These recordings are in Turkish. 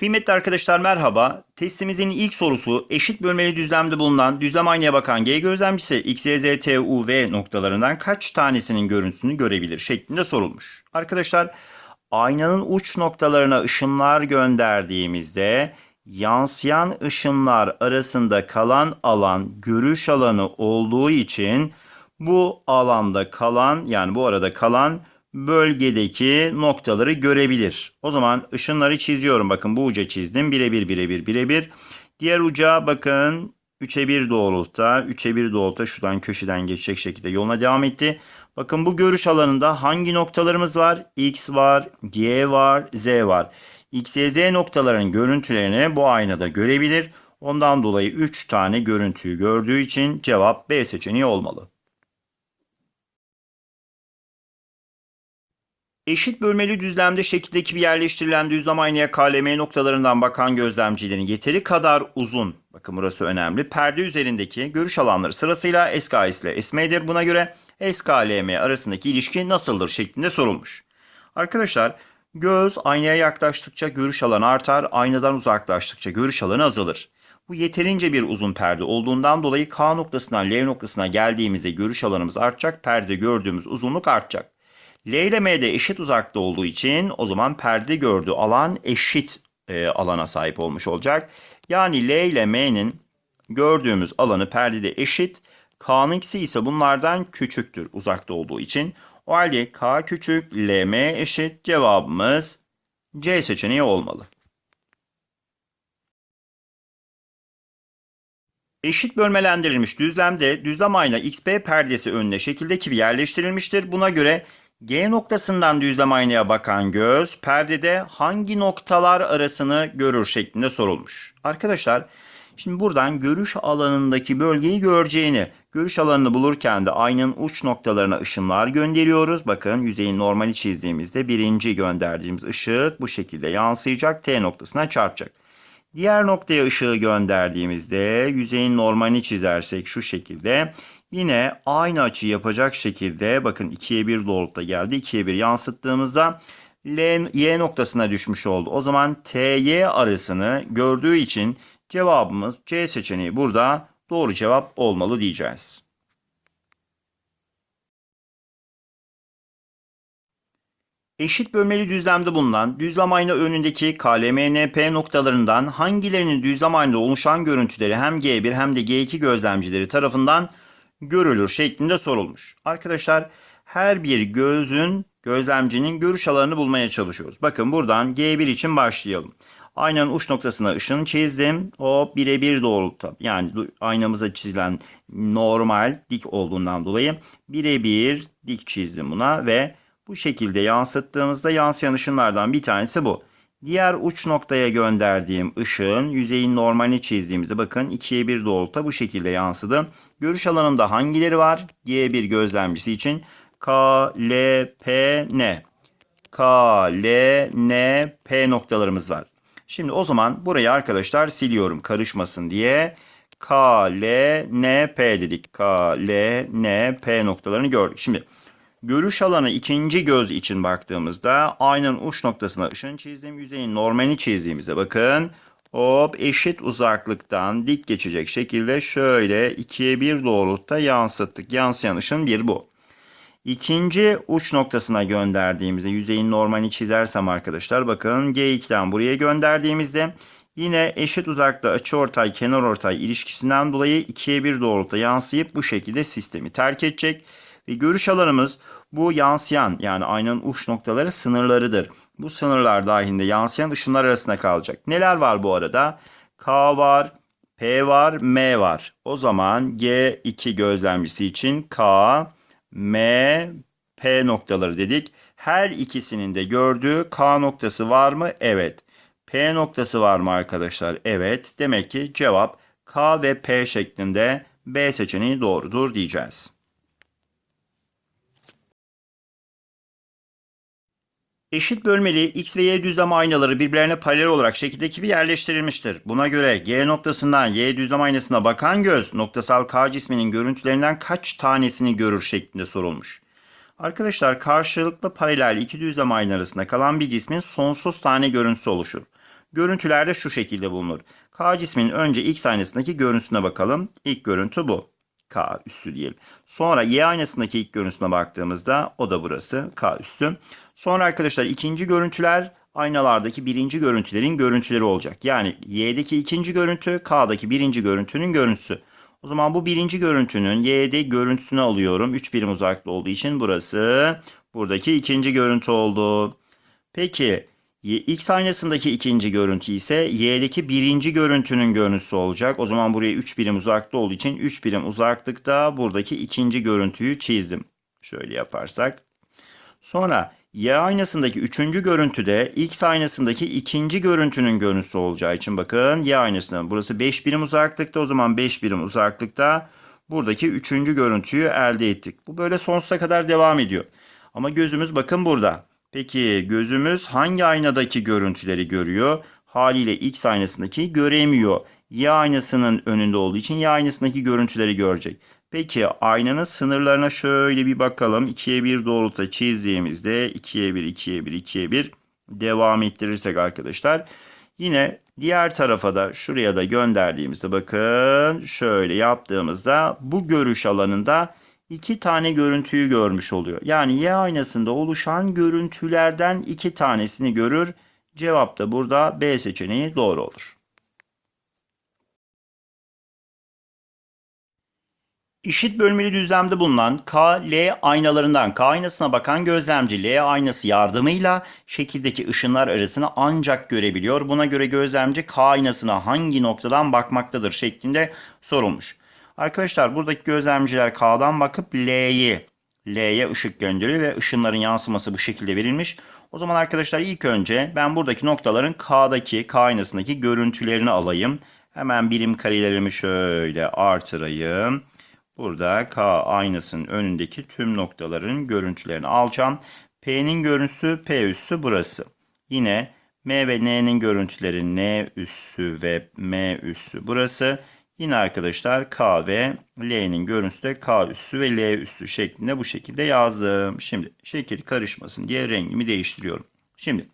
Kıymetli arkadaşlar merhaba. Testimizin ilk sorusu eşit bölmeli düzlemde bulunan düzlem aynaya bakan G gözlemcisi X, Y, Z, T, U, V noktalarından kaç tanesinin görüntüsünü görebilir şeklinde sorulmuş. Arkadaşlar aynanın uç noktalarına ışınlar gönderdiğimizde yansıyan ışınlar arasında kalan alan görüş alanı olduğu için bu alanda kalan yani bu arada kalan bölgedeki noktaları görebilir. O zaman ışınları çiziyorum. Bakın bu uca çizdim. Birebir birebir birebir. Diğer uca bakın 3'e 1 doğrultuda, 3'e 1 doğrultuda şuradan köşeden geçecek şekilde yoluna devam etti. Bakın bu görüş alanında hangi noktalarımız var? X var, Y var, Z var. X, Y, Z noktaların görüntülerini bu aynada görebilir. Ondan dolayı 3 tane görüntüyü gördüğü için cevap B seçeneği olmalı. Eşit bölmeli düzlemde şekildeki bir yerleştirilen düzlem aynaya KLM noktalarından bakan gözlemcilerin yeteri kadar uzun, bakın burası önemli, perde üzerindeki görüş alanları sırasıyla SKS ile SM'dir. Buna göre SKLM arasındaki ilişki nasıldır şeklinde sorulmuş. Arkadaşlar göz aynaya yaklaştıkça görüş alanı artar, aynadan uzaklaştıkça görüş alanı azalır. Bu yeterince bir uzun perde olduğundan dolayı K noktasından L noktasına geldiğimizde görüş alanımız artacak, perde gördüğümüz uzunluk artacak. L de eşit uzakta olduğu için o zaman perde gördüğü alan eşit e, alana sahip olmuş olacak. Yani L ile M'nin gördüğümüz alanı perdede eşit. K'nınkisi ise bunlardan küçüktür uzakta olduğu için. O halde K küçük, L M eşit cevabımız C seçeneği olmalı. Eşit bölmelendirilmiş düzlemde düzlem ayna XB perdesi önüne şekildeki bir yerleştirilmiştir. Buna göre G noktasından düzlem aynaya bakan göz perdede hangi noktalar arasını görür şeklinde sorulmuş. Arkadaşlar şimdi buradan görüş alanındaki bölgeyi göreceğini, görüş alanını bulurken de aynanın uç noktalarına ışınlar gönderiyoruz. Bakın yüzeyin normali çizdiğimizde birinci gönderdiğimiz ışık bu şekilde yansıyacak T noktasına çarpacak. Diğer noktaya ışığı gönderdiğimizde yüzeyin normalini çizersek şu şekilde yine aynı açı yapacak şekilde bakın 2'ye 1 doğrultuda geldi. 2'ye 1 yansıttığımızda L, Y noktasına düşmüş oldu. O zaman TY arasını gördüğü için cevabımız C seçeneği burada doğru cevap olmalı diyeceğiz. Eşit bölmeli düzlemde bulunan düzlem ayna önündeki KLMNP noktalarından hangilerinin düzlem aynada oluşan görüntüleri hem G1 hem de G2 gözlemcileri tarafından görülür şeklinde sorulmuş. Arkadaşlar her bir gözün gözlemcinin görüş alanını bulmaya çalışıyoruz. Bakın buradan G1 için başlayalım. Aynanın uç noktasına ışın çizdim. O birebir doğrultuda yani aynamıza çizilen normal dik olduğundan dolayı birebir dik çizdim buna ve bu şekilde yansıttığımızda yansıyan ışınlardan bir tanesi bu. Diğer uç noktaya gönderdiğim ışığın yüzeyin normalini çizdiğimizde bakın 2'ye 1 doğrultuda bu şekilde yansıdı. Görüş alanımda hangileri var? G1 gözlemcisi için K, L, P, N. K, L, N, P noktalarımız var. Şimdi o zaman burayı arkadaşlar siliyorum karışmasın diye. K, L, N, P dedik. K, L, N, P noktalarını gördük. Şimdi Görüş alanı ikinci göz için baktığımızda aynanın uç noktasına ışın çizdiğim yüzeyin normalini çizdiğimizde bakın hop eşit uzaklıktan dik geçecek şekilde şöyle ikiye bir doğrultuda yansıttık. Yansıyan ışın bir bu. İkinci uç noktasına gönderdiğimizde yüzeyin normalini çizersem arkadaşlar bakın G2'den buraya gönderdiğimizde yine eşit uzakta açıortay kenar ortay ilişkisinden dolayı ikiye bir doğrultuda yansıyıp bu şekilde sistemi terk edecek. Ve görüş alanımız bu yansıyan yani aynanın uç noktaları sınırlarıdır. Bu sınırlar dahilinde yansıyan ışınlar arasında kalacak. Neler var bu arada? K var, P var, M var. O zaman G2 gözlemcisi için K, M, P noktaları dedik. Her ikisinin de gördüğü K noktası var mı? Evet. P noktası var mı arkadaşlar? Evet. Demek ki cevap K ve P şeklinde B seçeneği doğrudur diyeceğiz. Eşit bölmeli X ve Y düzlem aynaları birbirlerine paralel olarak şekildeki bir yerleştirilmiştir. Buna göre G noktasından Y düzlem aynasına bakan göz noktasal K cisminin görüntülerinden kaç tanesini görür şeklinde sorulmuş. Arkadaşlar karşılıklı paralel iki düzlem ayna arasında kalan bir cismin sonsuz tane görüntüsü oluşur. Görüntüler de şu şekilde bulunur. K cisminin önce X aynasındaki görüntüsüne bakalım. İlk görüntü bu. K üssü diyelim. Sonra Y aynasındaki ilk görüntüsüne baktığımızda o da burası K üssü. Sonra arkadaşlar ikinci görüntüler aynalardaki birinci görüntülerin görüntüleri olacak. Yani Y'deki ikinci görüntü K'daki birinci görüntünün görüntüsü. O zaman bu birinci görüntünün Y'de görüntüsünü alıyorum. 3 birim uzaklığı olduğu için burası buradaki ikinci görüntü oldu. Peki X aynasındaki ikinci görüntü ise Y'deki birinci görüntünün görüntüsü olacak. O zaman buraya 3 birim uzaklığı olduğu için 3 birim uzaklıkta buradaki ikinci görüntüyü çizdim. Şöyle yaparsak. Sonra Y aynasındaki üçüncü görüntüde X aynasındaki ikinci görüntünün görüntüsü olacağı için bakın Y aynasından burası 5 birim uzaklıkta o zaman 5 birim uzaklıkta buradaki üçüncü görüntüyü elde ettik. Bu böyle sonsuza kadar devam ediyor. Ama gözümüz bakın burada. Peki gözümüz hangi aynadaki görüntüleri görüyor? Haliyle X aynasındaki göremiyor. Y aynasının önünde olduğu için Y aynasındaki görüntüleri görecek. Peki aynanın sınırlarına şöyle bir bakalım. 2'ye 1 doğrultuda çizdiğimizde 2'ye 1, 2'ye 1, 2'ye 1 devam ettirirsek arkadaşlar. Yine diğer tarafa da şuraya da gönderdiğimizde bakın şöyle yaptığımızda bu görüş alanında iki tane görüntüyü görmüş oluyor. Yani Y aynasında oluşan görüntülerden iki tanesini görür. Cevap da burada B seçeneği doğru olur. İşit bölmeli düzlemde bulunan K, L aynalarından K aynasına bakan gözlemci L aynası yardımıyla şekildeki ışınlar arasını ancak görebiliyor. Buna göre gözlemci K aynasına hangi noktadan bakmaktadır şeklinde sorulmuş. Arkadaşlar buradaki gözlemciler K'dan bakıp L'yi L'ye ışık gönderiyor ve ışınların yansıması bu şekilde verilmiş. O zaman arkadaşlar ilk önce ben buradaki noktaların K'daki, K aynasındaki görüntülerini alayım. Hemen birim karelerimi şöyle artırayım. Burada K aynasının önündeki tüm noktaların görüntülerini alacağım. P'nin görüntüsü P üssü burası. Yine M ve N'nin görüntüleri N üssü ve M üssü burası. Yine arkadaşlar K ve L'nin görüntüsü de K üssü ve L üssü şeklinde bu şekilde yazdım. Şimdi şekil karışmasın diye rengimi değiştiriyorum. Şimdi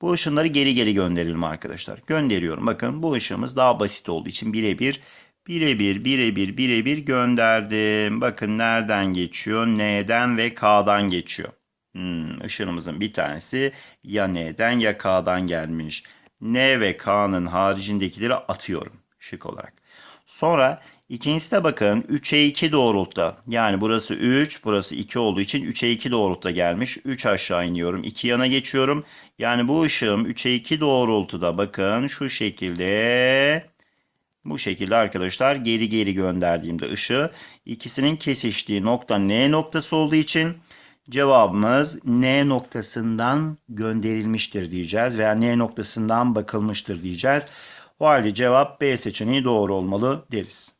bu ışınları geri geri gönderelim arkadaşlar. Gönderiyorum. Bakın bu ışığımız daha basit olduğu için birebir birebir birebir birebir gönderdim. Bakın nereden geçiyor? N'den ve K'dan geçiyor. Hmm, ışınımızın bir tanesi ya N'den ya K'dan gelmiş. N ve K'nın haricindekileri atıyorum şık olarak. Sonra ikincisi de bakın 3'e 2 doğrultuda. Yani burası 3, burası 2 olduğu için 3'e 2 doğrultuda gelmiş. 3 aşağı iniyorum. 2 yana geçiyorum. Yani bu ışığım 3'e 2 doğrultuda bakın şu şekilde bu şekilde arkadaşlar geri geri gönderdiğimde ışığı ikisinin kesiştiği nokta N noktası olduğu için cevabımız N noktasından gönderilmiştir diyeceğiz veya N noktasından bakılmıştır diyeceğiz. O halde cevap B seçeneği doğru olmalı deriz.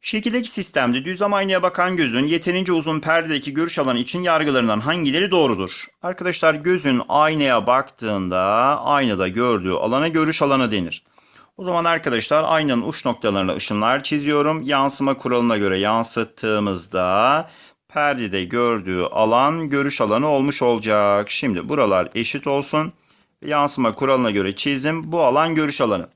Şekildeki sistemde düzlem aynaya bakan gözün yeterince uzun perdedeki görüş alanı için yargılarından hangileri doğrudur? Arkadaşlar gözün aynaya baktığında aynada gördüğü alana görüş alanı denir. O zaman arkadaşlar aynanın uç noktalarına ışınlar çiziyorum. Yansıma kuralına göre yansıttığımızda perdede gördüğü alan görüş alanı olmuş olacak. Şimdi buralar eşit olsun. Yansıma kuralına göre çizdim. Bu alan görüş alanı.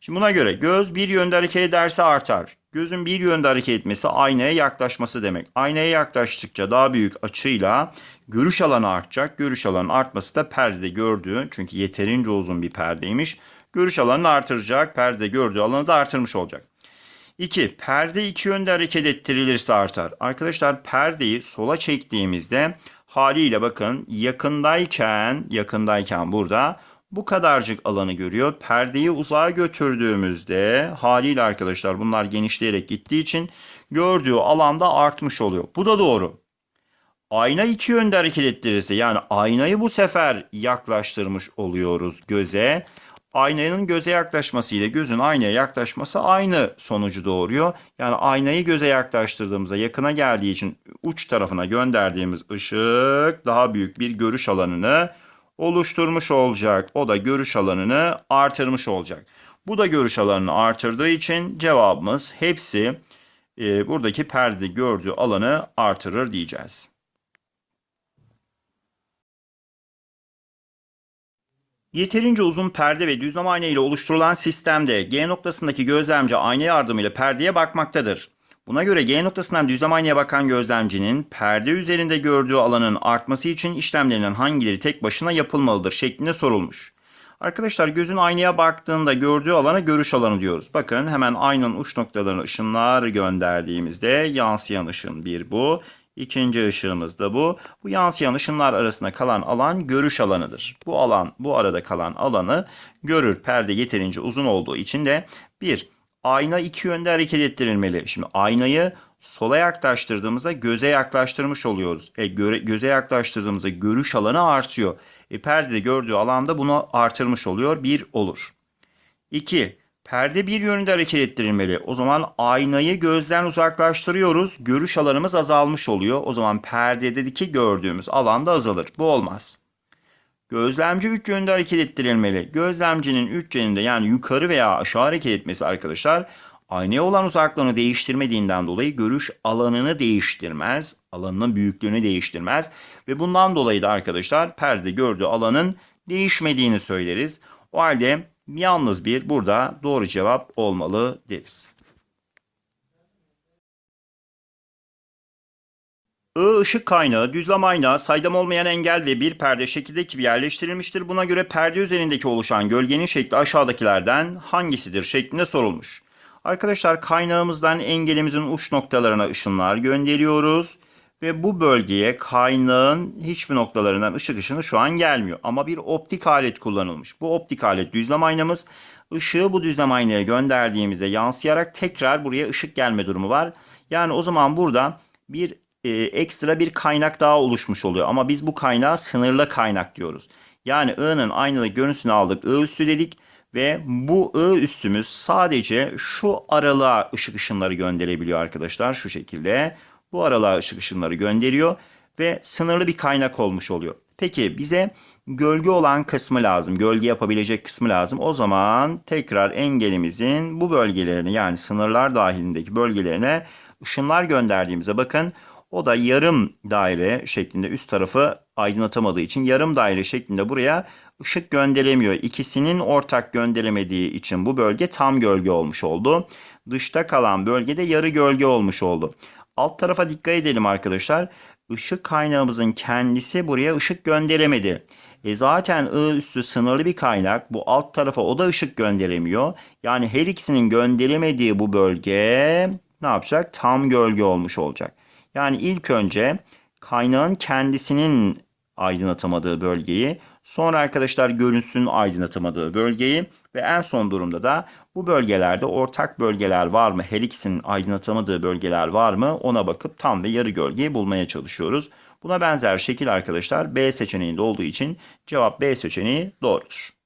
Şimdi buna göre göz bir yönde hareket ederse artar. Gözün bir yönde hareket etmesi aynaya yaklaşması demek. Aynaya yaklaştıkça daha büyük açıyla görüş alanı artacak. Görüş alanı artması da perdede gördüğü çünkü yeterince uzun bir perdeymiş. Görüş alanını artıracak. Perdede gördüğü alanı da artırmış olacak. 2. Perde iki yönde hareket ettirilirse artar. Arkadaşlar perdeyi sola çektiğimizde haliyle bakın yakındayken yakındayken burada bu kadarcık alanı görüyor. Perdeyi uzağa götürdüğümüzde haliyle arkadaşlar bunlar genişleyerek gittiği için gördüğü alanda artmış oluyor. Bu da doğru. Ayna iki yönde hareket ettirirse yani aynayı bu sefer yaklaştırmış oluyoruz göze. Aynanın göze yaklaşması ile gözün aynaya yaklaşması aynı sonucu doğuruyor. Yani aynayı göze yaklaştırdığımızda yakına geldiği için uç tarafına gönderdiğimiz ışık daha büyük bir görüş alanını oluşturmuş olacak. O da görüş alanını artırmış olacak. Bu da görüş alanını artırdığı için cevabımız hepsi e, buradaki perde gördüğü alanı artırır diyeceğiz. Yeterince uzun perde ve düzlem ayna ile oluşturulan sistemde G noktasındaki gözlemci ayna yardımıyla perdeye bakmaktadır. Buna göre G noktasından düzlem aynaya bakan gözlemcinin perde üzerinde gördüğü alanın artması için işlemlerinden hangileri tek başına yapılmalıdır şeklinde sorulmuş. Arkadaşlar gözün aynaya baktığında gördüğü alana görüş alanı diyoruz. Bakın hemen aynanın uç noktalarına ışınlar gönderdiğimizde yansıyan ışın bir bu. İkinci ışığımız da bu. Bu yansıyan ışınlar arasında kalan alan görüş alanıdır. Bu alan, bu arada kalan alanı görür. Perde yeterince uzun olduğu için de bir, ayna iki yönde hareket ettirilmeli. Şimdi aynayı sola yaklaştırdığımızda göze yaklaştırmış oluyoruz. E, göre, göze yaklaştırdığımızda görüş alanı artıyor. E, perdede gördüğü alanda bunu artırmış oluyor. Bir olur. 2. Perde bir yönde hareket ettirilmeli. O zaman aynayı gözden uzaklaştırıyoruz. Görüş alanımız azalmış oluyor. O zaman perdedeki gördüğümüz alan da azalır. Bu olmaz. Gözlemci üç yönde hareket ettirilmeli. Gözlemcinin üç yönünde yani yukarı veya aşağı hareket etmesi arkadaşlar aynaya olan uzaklığını değiştirmediğinden dolayı görüş alanını değiştirmez. Alanının büyüklüğünü değiştirmez. Ve bundan dolayı da arkadaşlar perde gördüğü alanın değişmediğini söyleriz. O halde yalnız bir burada doğru cevap olmalı deriz. I ışık kaynağı, düzlem aynağı, saydam olmayan engel ve bir perde şekildeki gibi yerleştirilmiştir. Buna göre perde üzerindeki oluşan gölgenin şekli aşağıdakilerden hangisidir şeklinde sorulmuş. Arkadaşlar kaynağımızdan engelimizin uç noktalarına ışınlar gönderiyoruz. Ve bu bölgeye kaynağın hiçbir noktalarından ışık ışını şu an gelmiyor. Ama bir optik alet kullanılmış. Bu optik alet düzlem aynamız. Işığı bu düzlem aynaya gönderdiğimizde yansıyarak tekrar buraya ışık gelme durumu var. Yani o zaman burada bir e, ekstra bir kaynak daha oluşmuş oluyor. Ama biz bu kaynağa sınırlı kaynak diyoruz. Yani I'nın aynada görüntüsünü aldık. I üstü dedik. Ve bu I üstümüz sadece şu aralığa ışık ışınları gönderebiliyor arkadaşlar. Şu şekilde bu aralığa ışık ışınları gönderiyor. Ve sınırlı bir kaynak olmuş oluyor. Peki bize gölge olan kısmı lazım. Gölge yapabilecek kısmı lazım. O zaman tekrar engelimizin bu bölgelerine yani sınırlar dahilindeki bölgelerine ışınlar gönderdiğimizde bakın o da yarım daire şeklinde üst tarafı aydınlatamadığı için yarım daire şeklinde buraya ışık gönderemiyor. İkisinin ortak gönderemediği için bu bölge tam gölge olmuş oldu. Dışta kalan bölgede yarı gölge olmuş oldu. Alt tarafa dikkat edelim arkadaşlar. Işık kaynağımızın kendisi buraya ışık gönderemedi. E zaten I üstü sınırlı bir kaynak. Bu alt tarafa o da ışık gönderemiyor. Yani her ikisinin gönderemediği bu bölge ne yapacak? Tam gölge olmuş olacak. Yani ilk önce kaynağın kendisinin aydınlatamadığı bölgeyi, sonra arkadaşlar görüntüsünün aydınlatamadığı bölgeyi ve en son durumda da bu bölgelerde ortak bölgeler var mı, her ikisinin aydınlatamadığı bölgeler var mı ona bakıp tam ve yarı gölgeyi bulmaya çalışıyoruz. Buna benzer şekil arkadaşlar B seçeneğinde olduğu için cevap B seçeneği doğrudur.